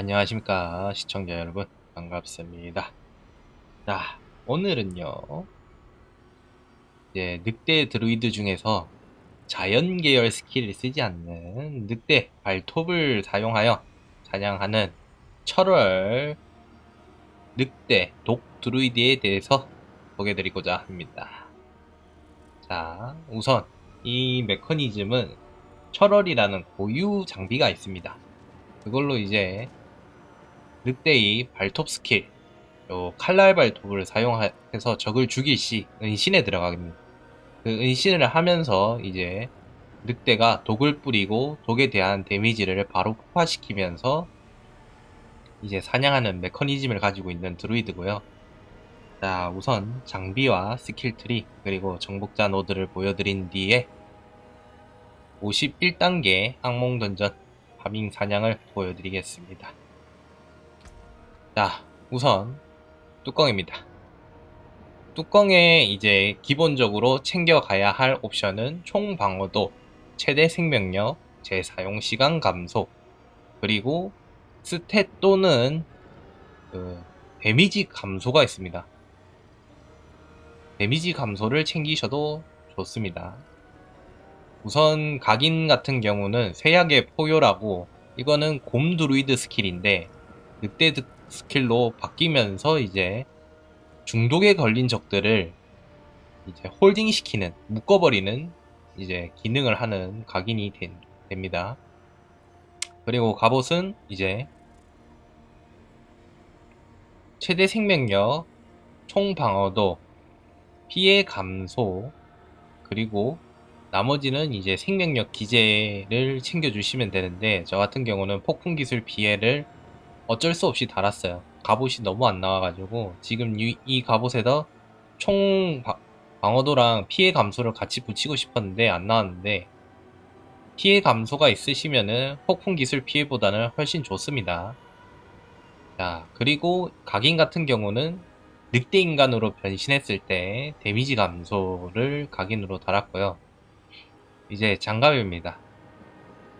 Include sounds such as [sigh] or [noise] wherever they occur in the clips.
안녕하십니까 시청자 여러분. 반갑습니다. 자 오늘은요 이제 늑대 드루이드 중에서 자연 계열 스킬을 쓰지 않는 늑대 발톱을 사용하여 사냥하는 철월 늑대 독 드루이드에 대해서 소개드리고자 합니다. 자 우선 이 메커니즘은 철월이라는 고유 장비가 있습니다. 그걸로 이제 늑대의 발톱 스킬, 요 칼날 발톱을 사용해서 적을 죽일 시 은신에 들어갑니다. 그 은신을 하면서 이제 늑대가 독을 뿌리고 독에 대한 데미지를 바로 폭파시키면서 이제 사냥하는 메커니즘을 가지고 있는 드루이드고요. 자, 우선 장비와 스킬 트리 그리고 정복자 노드를 보여드린 뒤에 51단계 악몽 던전 파밍 사냥을 보여드리겠습니다. 자, 우선 뚜껑입니다. 뚜껑에 이제 기본적으로 챙겨가야 할 옵션은 총 방어도, 최대 생명력, 재사용 시간 감소, 그리고 스탯 또는 그 데미지 감소가 있습니다. 데미지 감소를 챙기셔도 좋습니다. 우선 각인 같은 경우는 쇠약의 포효라고 이거는 곰 드루이드 스킬인데 늑대 드- 스킬로 바뀌면서 이제 중독에 걸린 적들을 이제 홀딩 시키는 묶어버리는 이제 기능을 하는 각인이 된- 됩니다. 그리고 갑옷은 이제 최대 생명력, 총 방어도, 피해 감소, 그리고 나머지는 이제 생명력 기재를 챙겨주시면 되는데 저 같은 경우는 폭풍 기술 피해를 어쩔 수 없이 달았어요. 갑옷이 너무 안 나와가지고 지금 이, 이 갑옷에다 총 바- 방어도랑 피해 감소를 같이 붙이고 싶었는데 안 나왔는데 피해 감소가 있으시면은 폭풍 기술 피해보다는 훨씬 좋습니다. 자 그리고 각인 같은 경우는 늑대 인간으로 변신했을 때 데미지 감소를 각인으로 달았고요. 이제 장갑입니다.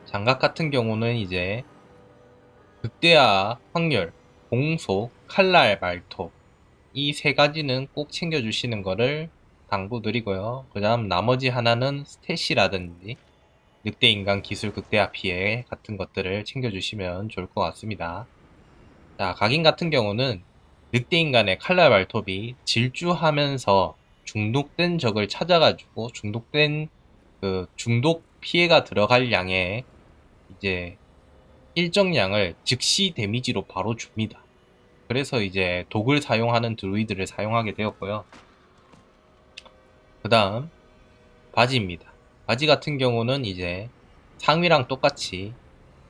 장갑 같은 경우는 이제 극대화 확률, 공속, 칼날 발톱 이 세 가지는 꼭 챙겨주시는 거를 당부드리고요. 그 다음 나머지 하나는 스탯이라든지 늑대 인간 기술 극대화 피해 같은 것들을 챙겨주시면 좋을 것 같습니다. 자, 각인 같은 경우는 늑대 인간의 칼날 발톱이 질주하면서 중독된 적을 찾아가지고 중독된 그 중독 피해가 들어갈 양의 이제 일정 양을 즉시 데미지로 바로 줍니다. 그래서 이제 독을 사용하는 드루이드를 사용하게 되었고요. 그 다음 바지입니다. 바지 같은 경우는 이제 상위랑 똑같이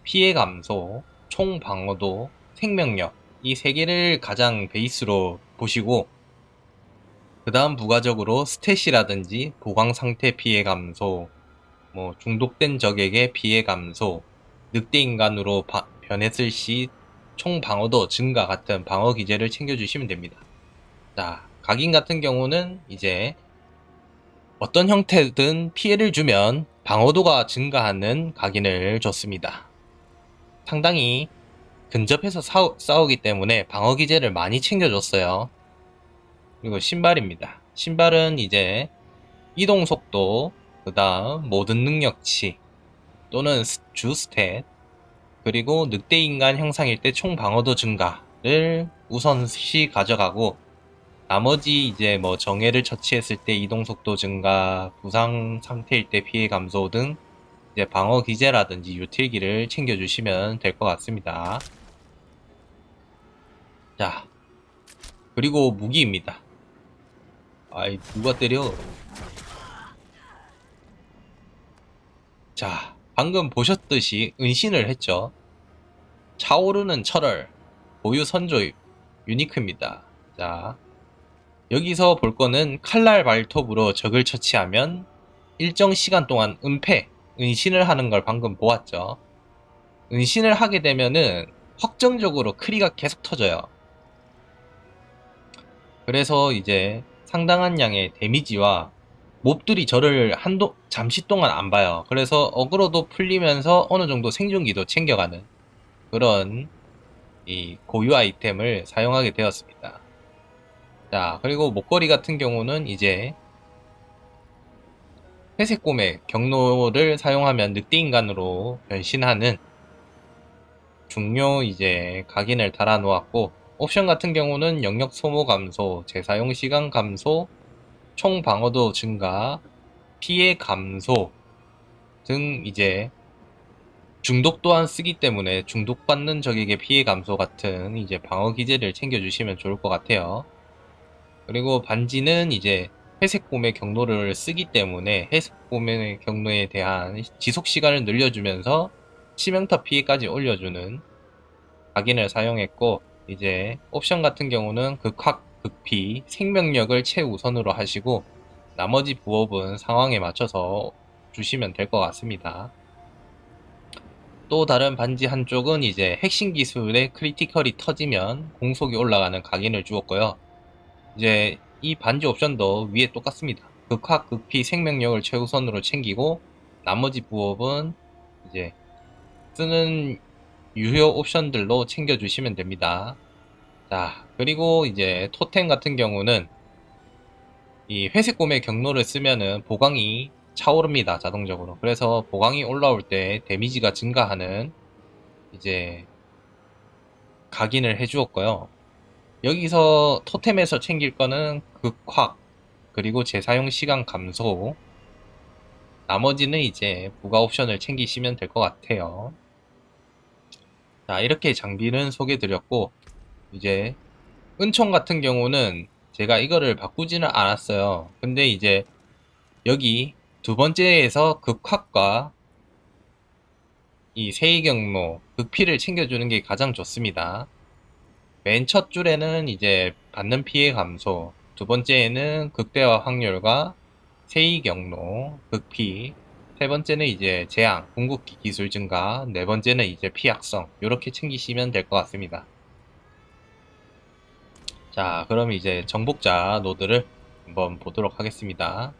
피해 감소, 총 방어도, 생명력 이 세 개를 가장 베이스로 보시고 그 다음 부가적으로 스탯이라든지 보강 상태 피해 감소, 뭐 중독된 적에게 피해 감소, 늑대 인간으로 바- 변했을 시 총 방어도 증가 같은 방어 기제를 챙겨주시면 됩니다. 자, 각인 같은 경우는 이제 어떤 형태든 피해를 주면 방어도가 증가하는 각인을 줬습니다. 상당히 근접해서 싸우, 싸우기 때문에 방어 기제를 많이 챙겨줬어요. 그리고 신발입니다. 신발은 이제 이동 속도, 그 다음 모든 능력치, 또는 스- 주 스탯, 그리고 늑대 인간 형상일 때 총 방어도 증가를 우선시 가져가고, 나머지 이제 뭐 정예를 처치했을 때 이동 속도 증가, 부상 상태일 때 피해 감소 등 이제 방어 기제라든지 유틸기를 챙겨주시면 될 것 같습니다. 자, 그리고 무기입니다. 아이, 누가 때려? 자, 방금 보셨듯이 은신을 했죠. 차오르는 철월, 보유 선조입, 유니크입니다. 자, 여기서 볼 거는 칼날 발톱으로 적을 처치하면 일정 시간 동안 은폐, 은신을 하는 걸 방금 보았죠. 은신을 하게 되면은 확정적으로 크리가 계속 터져요. 그래서 이제 상당한 양의 데미지와 몹들이 저를 한도 잠시 동안 안 봐요. 그래서 어그로도 풀리면서 어느 정도 생존기도 챙겨가는 그런 이 고유 아이템을 사용하게 되었습니다. 자, 그리고 목걸이 같은 경우는 이제 회색 곰의 경로를 사용하면 늑대 인간으로 변신하는 중요 이제 각인을 달아 놓았고 옵션 같은 경우는 영역 소모 감소, 재사용 시간 감소, 총 방어도 증가, 피해 감소 등 이제 중독 또한 쓰기 때문에 중독받는 적에게 피해 감소 같은 이제 방어 기제를 챙겨주시면 좋을 것 같아요. 그리고 반지는 이제 회색 곰의 경로를 쓰기 때문에 회색 곰의 경로에 대한 지속 시간을 늘려주면서 치명타 피해까지 올려주는 각인을 사용했고 이제 옵션 같은 경우는 극확, 극피, 생명력을 최우선으로 하시고 나머지 부업은 상황에 맞춰서 주시면 될 것 같습니다. 또 다른 반지 한쪽은 이제 핵심 기술의 크리티컬이 터지면 공속이 올라가는 각인을 주었고요. 이제 이 반지 옵션도 위에 똑같습니다. 극화, 극피, 생명력을 최우선으로 챙기고 나머지 부업은 이제 쓰는 유효 옵션들로 챙겨주시면 됩니다. 자, 그리고 이제 토템 같은 경우는 이 회색 곰의 경로를 쓰면은 보강이 차오릅니다, 자동적으로. 그래서 보강이 올라올 때 데미지가 증가하는 이제 각인을 해주었고요. 여기서 토템에서 챙길 거는 극확, 그리고 재사용 시간 감소, 나머지는 이제 부가 옵션을 챙기시면 될 것 같아요. 자, 이렇게 장비는 소개드렸고, 이제 은총 같은 경우는 제가 이거를 바꾸지는 않았어요. 근데 이제 여기 두 번째에서 극확과 이 세이 경로, 극피를 챙겨주는 게 가장 좋습니다. 맨 첫 줄에는 이제 받는 피해 감소, 두 번째에는 극대화 확률과 세이 경로, 극피, 세 번째는 이제 재앙, 궁극기 기술 증가, 네 번째는 이제 피약성, 이렇게 챙기시면 될 것 같습니다. 자, 그럼 이제 정복자 노드를 한번 보도록 하겠습니다.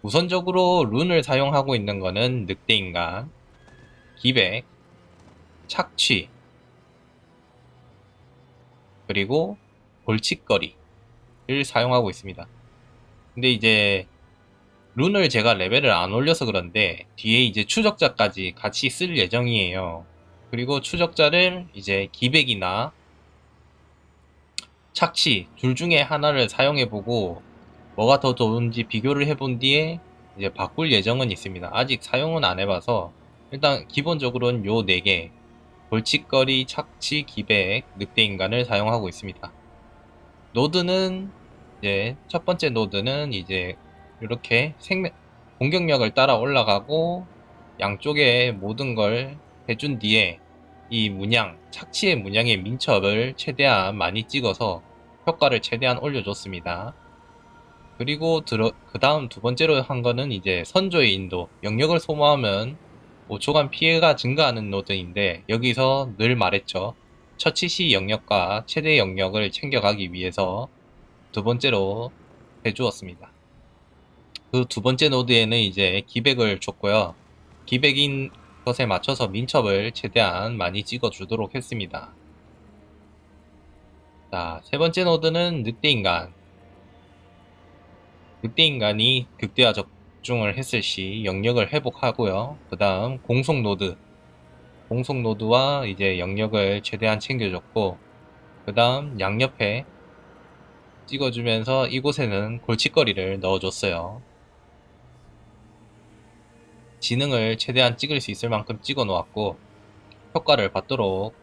우선적으로 룬을 사용하고 있는 거는 늑대인간, 기백, 착취, 그리고 골칫거리를 사용하고 있습니다. 근데 이제 룬을 제가 레벨을 안 올려서 그런데 뒤에 이제 추적자까지 같이 쓸 예정이에요. 그리고 추적자를 이제 기백이나 착취 둘 중에 하나를 사용해 보고 뭐가 더 좋은지 비교를 해본 뒤에 이제 바꿀 예정은 있습니다. 아직 사용은 안 해봐서 일단 기본적으로는 요 4개 골칫거리, 착취, 기백, 늑대인간을 사용하고 있습니다. 노드는 이제 첫 번째 노드는 이제 이렇게 생명 공격력을 따라 올라가고 양쪽에 모든 걸 해준 뒤에 이 문양 착취의 문양의 민첩을 최대한 많이 찍어서 효과를 최대한 올려줬습니다. 그리고 그 다음 두 번째로 한 거는 이제 선조의 인도 영역을 소모하면 5초간 피해가 증가하는 노드인데 여기서 늘 말했죠. 처치 시 영역과 최대 영역을 챙겨가기 위해서 두 번째로 해주었습니다. 그 두 번째 노드에는 이제 기백을 줬고요. 기백인 것에 맞춰서 민첩을 최대한 많이 찍어주도록 했습니다. 자, 세 번째 노드는 늑대인간. 늑대인간이 극대화 적중을 했을 시 영역을 회복하고요. 그 다음 공속 노드. 공속 노드와 이제 영역을 최대한 챙겨줬고, 그 다음 양옆에 찍어주면서 이곳에는 골칫거리를 넣어줬어요. 지능을 최대한 찍을 수 있을 만큼 찍어 놓았고, 효과를 받도록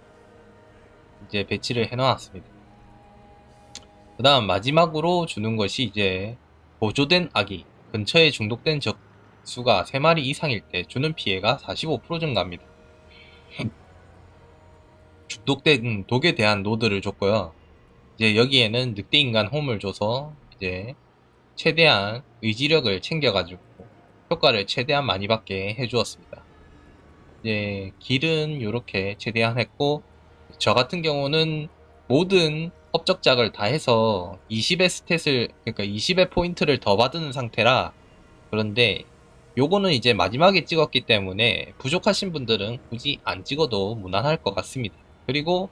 이제 배치를 해 놓았습니다. 그 다음 마지막으로 주는 것이 이제 보조된 아기, 근처에 중독된 적 수가 3마리 이상일 때 주는 피해가 45% 증가합니다. [laughs] 중독된 독에 대한 노드를 줬고요. 이제 여기에는 늑대 인간 홈을 줘서 이제 최대한 의지력을 챙겨가지고 효과를 최대한 많이 받게 해주었습니다. 이제 길은 이렇게 최대한 했고 저 같은 경우는 모든 업적작을 다 해서 20의 스탯을 그러니까 20의 포인트를 더 받은 상태라 그런데 요거는 이제 마지막에 찍었기 때문에 부족하신 분들은 굳이 안 찍어도 무난할 것 같습니다. 그리고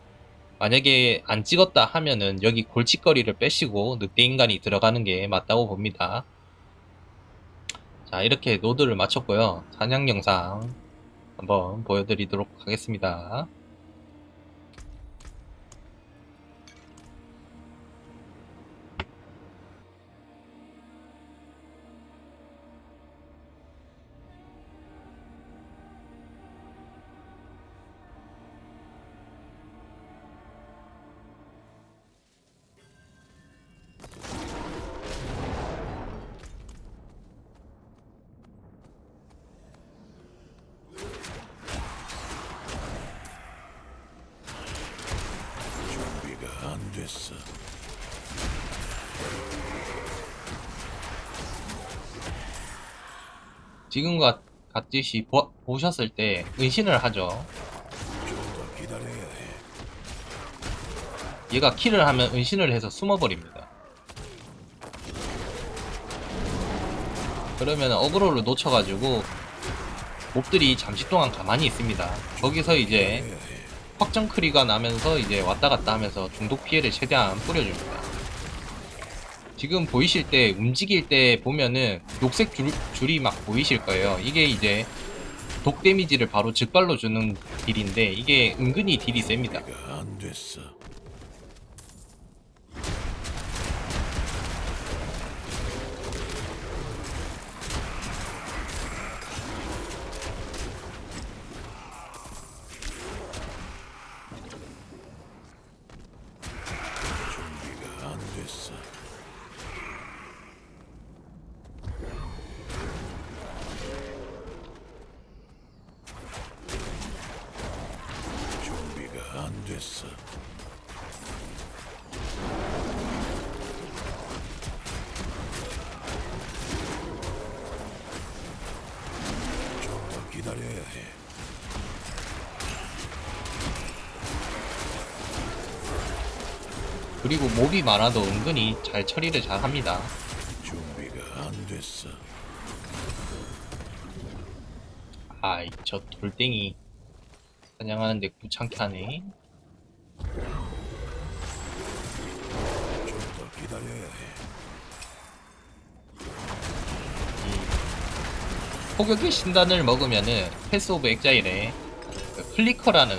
만약에 안 찍었다 하면은 여기 골칫거리를 빼시고 늑대 인간이 들어가는 게 맞다고 봅니다. 자, 이렇게 노드를 마쳤고요. 사냥 영상 한번 보여드리도록 하겠습니다. 지금 과 같듯이 보, 보셨을 때 은신을 하죠. 얘가 킬을 하면 은신을 해서 숨어버립니다. 그러면 어그로를 놓쳐가지고 몹들이 잠시 동안 가만히 있습니다. 거기서 이제. 확정 크리가 나면서 이제 왔다 갔다 하면서 중독 피해를 최대한 뿌려줍니다. 지금 보이실 때 움직일 때 보면은 녹색 줄, 줄이 막 보이실 거예요. 이게 이제 독 데미지를 바로 즉발로 주는 딜인데 이게 은근히 딜이 셉니다. 준비가 안 됐어. 준비가 안 됐어. 좀 더 기다려야 해. 그리고 몹이 많아도 은근히 잘 처리를 잘 합니다. 준비가 안 됐어. 아이, 저 돌덩이 사냥하는데 귀찮게 하네. 포격의 신단을 먹으면은 패스 오브 엑자일에 그 플리커라는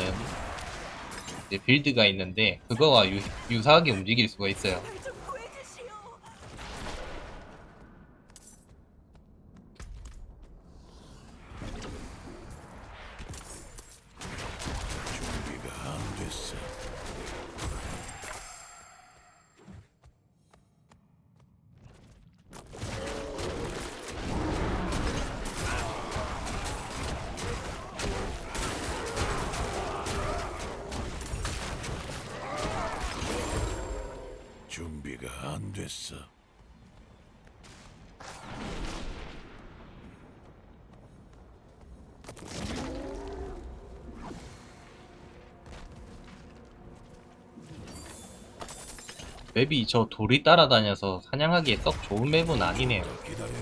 빌드가 있는데 그거와 유, 유사하게 움직일 수가 있어요. 좀 구해주시오. 준비가 안 됐어. 준비가 안 됐어. 맵이 저 돌이 따라다녀서 사냥하기에 썩 좋은 맵은 아니네요. 기다려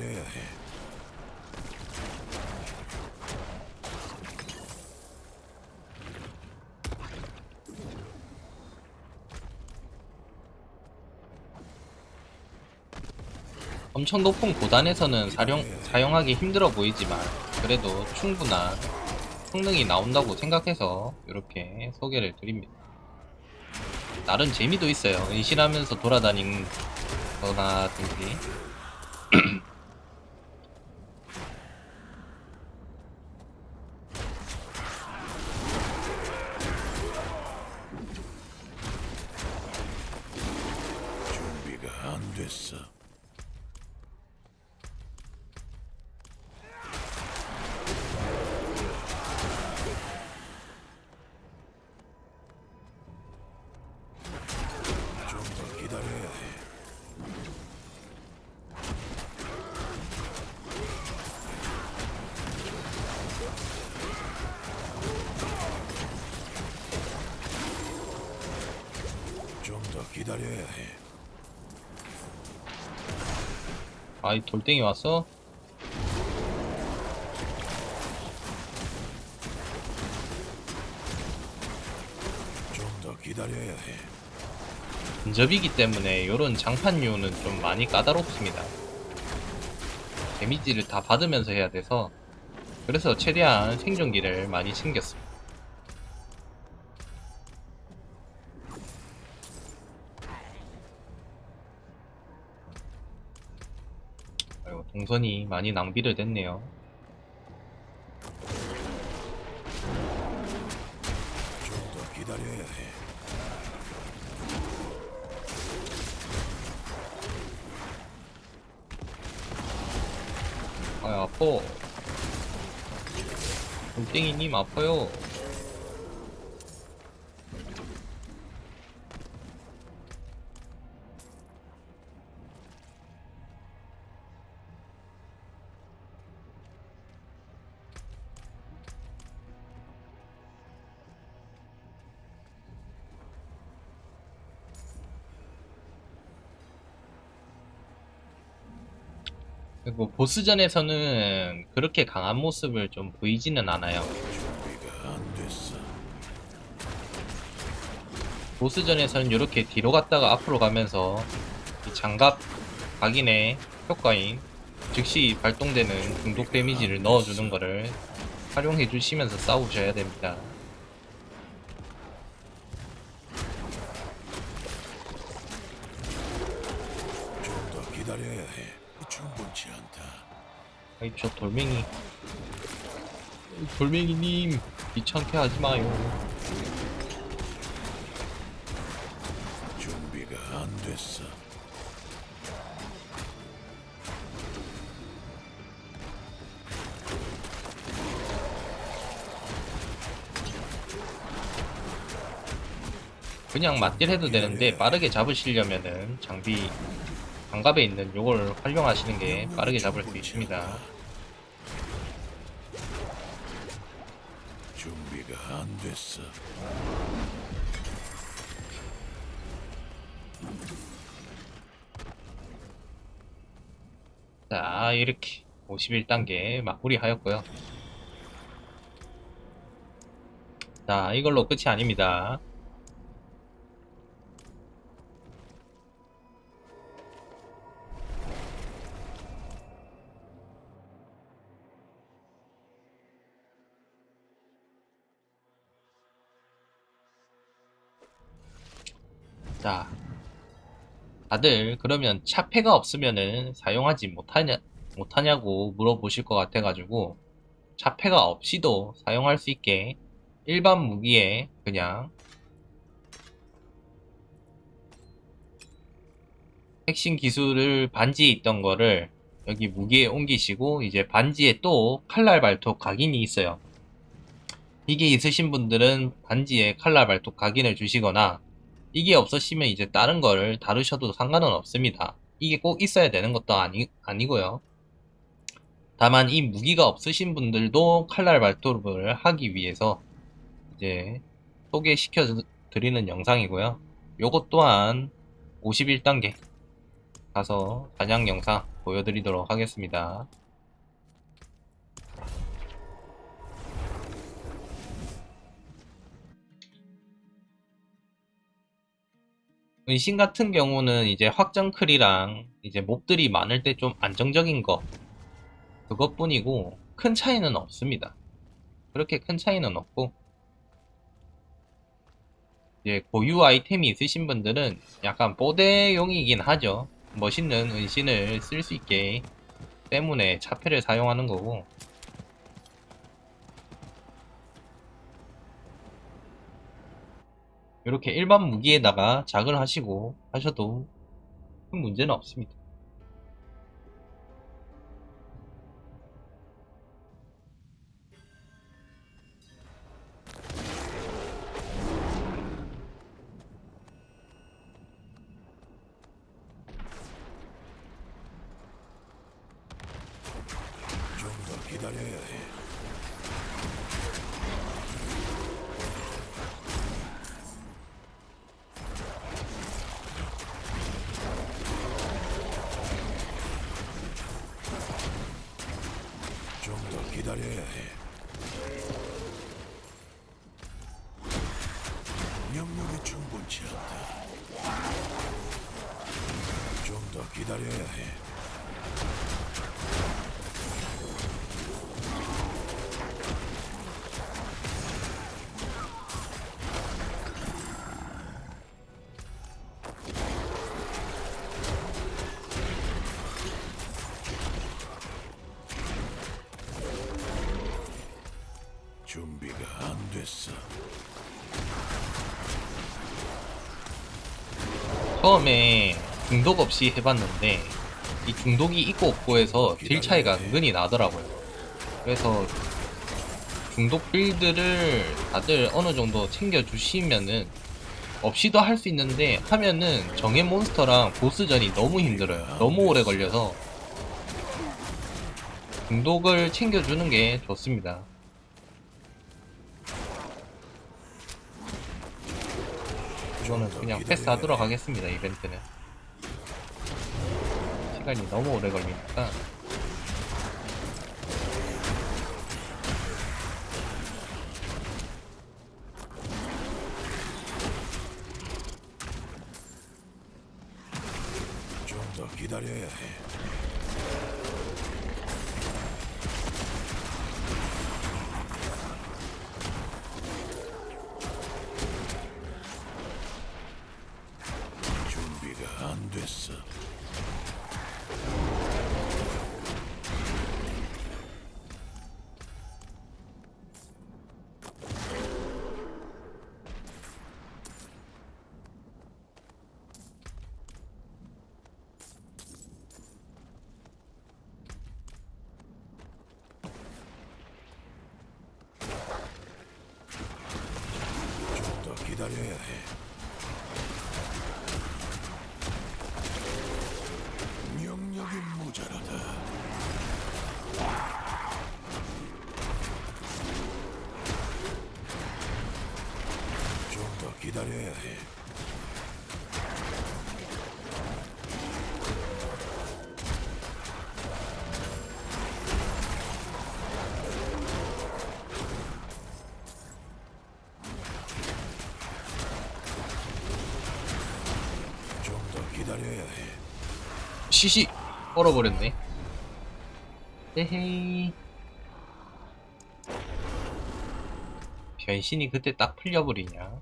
더 기다려야 해. 엄청 높은 고단에서는 사용, 사용하기 힘들어 보이지만 그래도 충분한 성능이 나온다고 생각해서 이렇게 소개를 드립니다. 나름 재미도 있어요. 은신하면서 돌아다니는 거나든지 더 기다려야 해. 아이 돌덩이 왔어? 좀 더 기다려야 해. 근접이기 때문에 요런 장판류는 좀 많이 까다롭습니다. 데미지를 다 받으면서 해야 돼서 그래서 최대한 생존기를 많이 챙겼습니다. 동선이 많이 낭비를 됐네요. 좀 더 기다려야 해. 아 아파. 돌덩이님 아파요. 그리고 보스전에서는 그렇게 강한 모습을 좀 보이지는 않아요. 보스전에서는 이렇게 뒤로 갔다가 앞으로 가면서 이 장갑 각인의 효과인 즉시 발동되는 중독 데미지를 넣어주는 거를 활용해 주시면서 싸우셔야 됩니다. 아이 저 돌멩이 돌멩이님 귀찮게 하지 마요. 준비가 안 됐어. 그냥 맞딜 해도 되는데 빠르게 잡으시려면은 장비 장갑에 있는 요걸 활용하시는 게 빠르게 잡을 수 있습니다. 준비가 안 됐어. 자, 이렇게 51단계 마무리 하였고요. 자, 이걸로 끝이 아닙니다. 자, 다들 그러면 차폐가 없으면은 사용하지 못하냐, 못하냐고 물어보실 것 같아가지고 차폐가 없이도 사용할 수 있게 일반 무기에 그냥 핵심 기술을 반지에 있던 거를 여기 무기에 옮기시고 이제 반지에 또 칼날 발톱 각인이 있어요. 이게 있으신 분들은 반지에 칼날 발톱 각인을 주시거나 이게 없으시면 이제 다른 거를 다루셔도 상관은 없습니다. 이게 꼭 있어야 되는 것도 아니, 아니고요. 다만 이 무기가 없으신 분들도 칼날 발톱을 하기 위해서 이제 소개시켜 드리는 영상이고요. 요것 또한 51단계 가서 단양 영상 보여드리도록 하겠습니다. 은신 같은 경우는 이제 확정클이랑 이제 몹들이 많을 때 좀 안정적인 거 그것뿐이고 큰 차이는 없습니다. 그렇게 큰 차이는 없고 이제 고유 아이템이 있으신 분들은 약간 뽀대용이긴 하죠. 멋있는 은신을 쓸 수 있게 때문에 차폐를 사용하는 거고 이렇게 일반 무기에다가 작을 하시고 하셔도 큰 문제는 없습니다. 더 기다려야 해. 명령이 충분치 않다. 좀 더 기다려야 해. 처음에 중독 없이 해봤는데 이 중독이 있고 없고 해서 딜 차이가 은근히 나더라고요. 그래서 중독 빌드를 다들 어느 정도 챙겨주시면은 없이도 할 수 있는데 하면은 정해 몬스터랑 보스전이 너무 힘들어요. 너무 오래 걸려서 중독을 챙겨주는 게 좋습니다. 이거는 그냥 패스하도록 하겠습니다. 이벤트는 시간이 너무 오래 걸리니까 좀 더 기다려야 해. 좀더 기다려야 해. 시시 얼어버렸네. 에헤이. 변신이 그때 딱 풀려버리냐?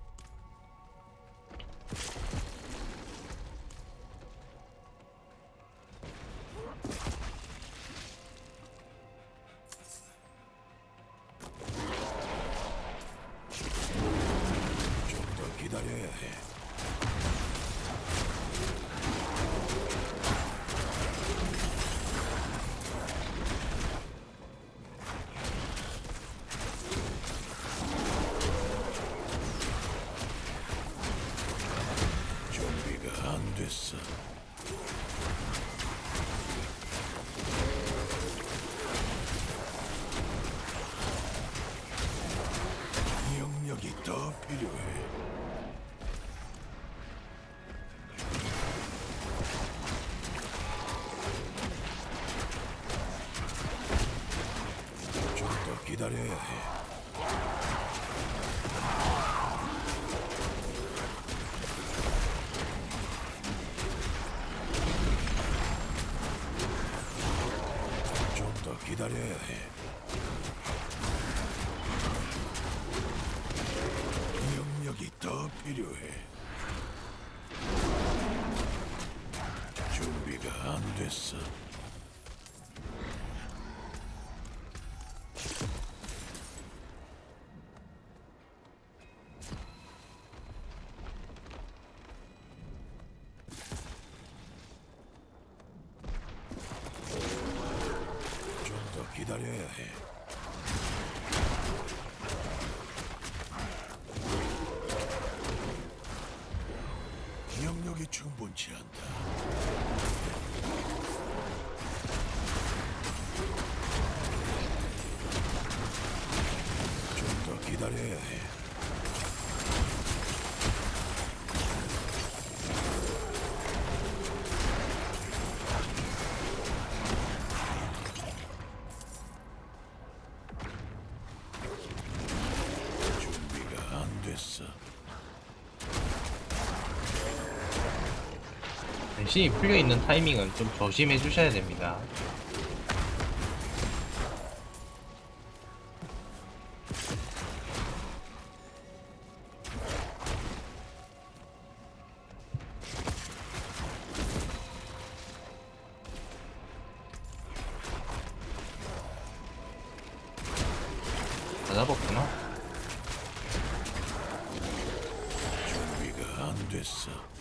기다려야 해. 기억력이 충분치 않다. 좀 더 기다려야 해. 변신이 풀려있는 타이밍은 좀 조심해 주셔야 됩니다. 다 잡았구나. 준비가 안 됐어.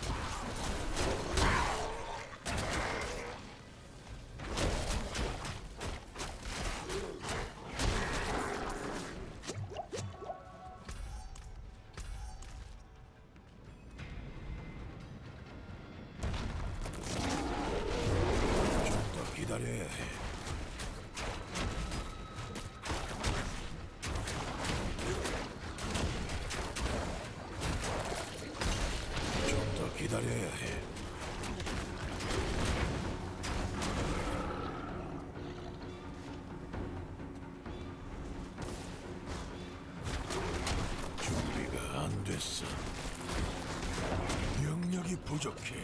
부족해.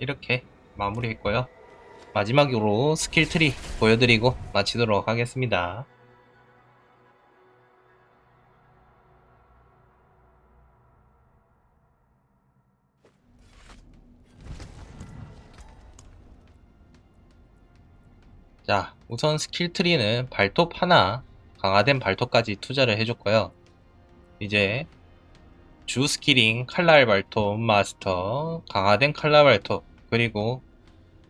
이렇게 마무리했고요. 마지막으로 스킬 트리 보여드리고 마치도록 하겠습니다. 자, 우선 스킬 트리는 발톱 하나, 강화된 발톱까지 투자를 해줬고요. 이제 주 스킬인 칼날 발톱 마스터, 강화된 칼날 발톱, 그리고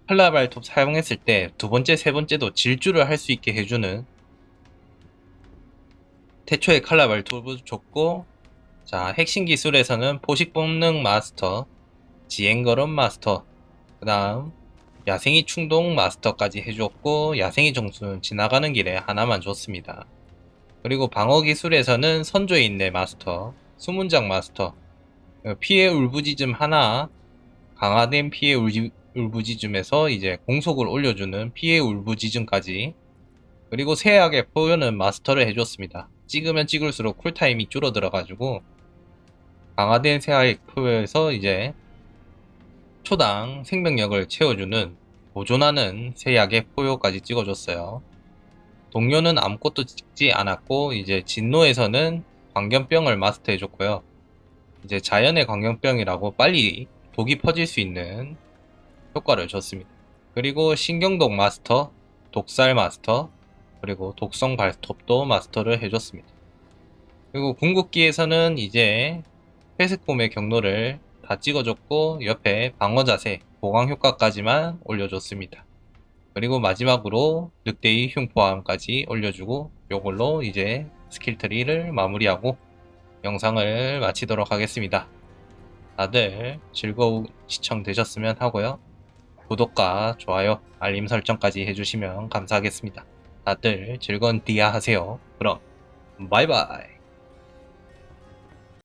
칼날 발톱 사용했을 때 두 번째, 세 번째도 질주를 할 수 있게 해주는 태초에 칼날 발톱을 줬고, 자, 핵심 기술에서는 포식 본능 마스터, 지행걸음 마스터, 그 다음, 야생이 충동 마스터까지 해줬고, 야생이 정수는 지나가는 길에 하나만 줬습니다. 그리고 방어 기술에서는 선조의 인내 마스터, 수문장 마스터, 어, 피해 울부짖음 하나, 강화된 피해 울부짖음에서 이제 공속을 올려주는 피해 울부짖음까지, 그리고 세약의 포효는 마스터를 해줬습니다. 찍으면 찍을수록 쿨타임이 줄어들어가지고, 강화된 세약의 포효에서 이제 초당 생명력을 채워주는 보존하는 세약의 포효까지 찍어줬어요. 동료는 아무것도 찍지 않았고 이제 진노에서는 광견병을 마스터해줬고요. 이제 자연의 광견병이라고 빨리 독이 퍼질 수 있는 효과를 줬습니다. 그리고 신경독 마스터, 독살 마스터, 그리고 독성 발톱도 마스터를 해줬습니다. 그리고 궁극기에서는 이제 회색곰의 경로를 다 찍어줬고 옆에 방어 자세, 보강 효과까지만 올려줬습니다. 그리고 마지막으로 늑대의 흉포함까지 올려주고 요걸로 이제 스킬 트리를 마무리하고 영상을 마치도록 하겠습니다. 다들 즐거운 시청 되셨으면 하고요. 구독과 좋아요, 알림 설정까지 해주시면 감사하겠습니다. 다들 즐거운 디아 하세요. 그럼 바이바이.